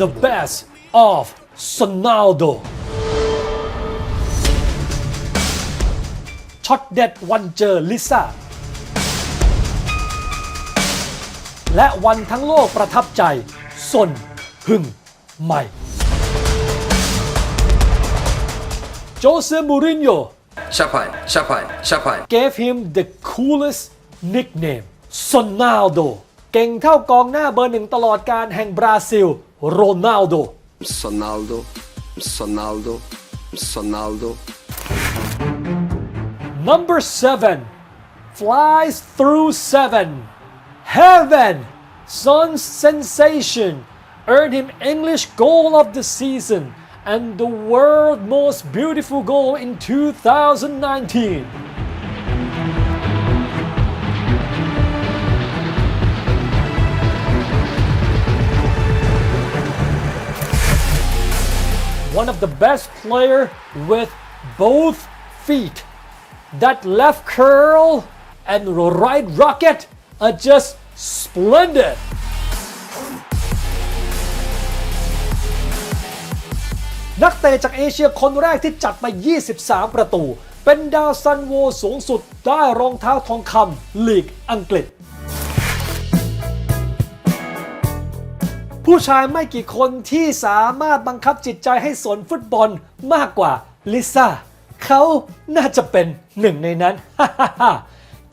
the best of Ronaldo ช็อตเด็ดวันเจอลิซ่า และวันทั้งโลกประทับใจสนหึ่งใหม่ โจเซมูรินโญ่ Chapai, chapai, chapai. gave him the coolest nickname Sonaldo เก่งเท่ากองหน้าเบอร์หนึ่งตลอดการแห่งบราซิล โรนัลโด Sonaldo, Sonaldo, Sonaldo. Number 7 flies through 7 Heaven Son's sensation earned him English goal of the season and the world most beautiful goal in 2019 one of the best player with both feet. That left curl and right rocket are just splendid. นักเตะจากเอเชียคนแรกที่จัดไป 23 ประตู เป็นดาวซันโวสูงสุดได้รองเท้าทองคำลีกอังกฤษ ผู้ชายไม่กี่คนที่สามารถบังคับจิตใจให้สนฟุตบอลมากกว่าลิซ่าเขาน่าจะเป็นหนึ่งในนั้น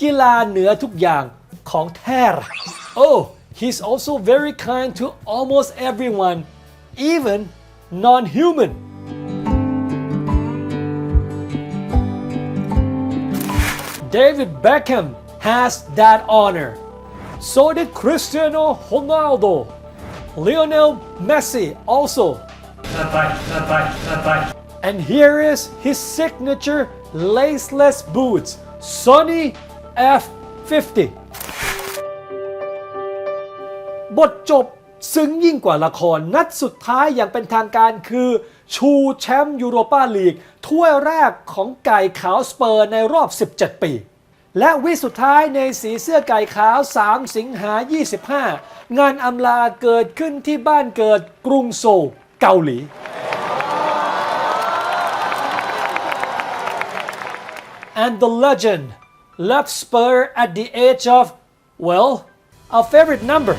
กีฬาเหนือทุกอย่างของแท้ละ Oh he's also very kind to almost everyone even non-human David Beckham has that honor. So did Cristiano Ronaldo. Lionel Messi also. And here is his signature laceless boots, Sony F50. บทจบซึ้งยิ่งกว่าละครนัดสุดท้ายอย่างเป็นทางการคือ ชูแชมป์ยูโรปาลีก ถ้วยแรกของไก่ขาวสเปอร์ในรอบ 17 ปี และวิสุดท้ายในสีเสื้อไก่ขาว 3 สิงหา 25 งานอำลาเกิดขึ้นที่บ้านเกิดกรุงโซลเกาหลี and the legend left Spur at the age of, well, our favorite number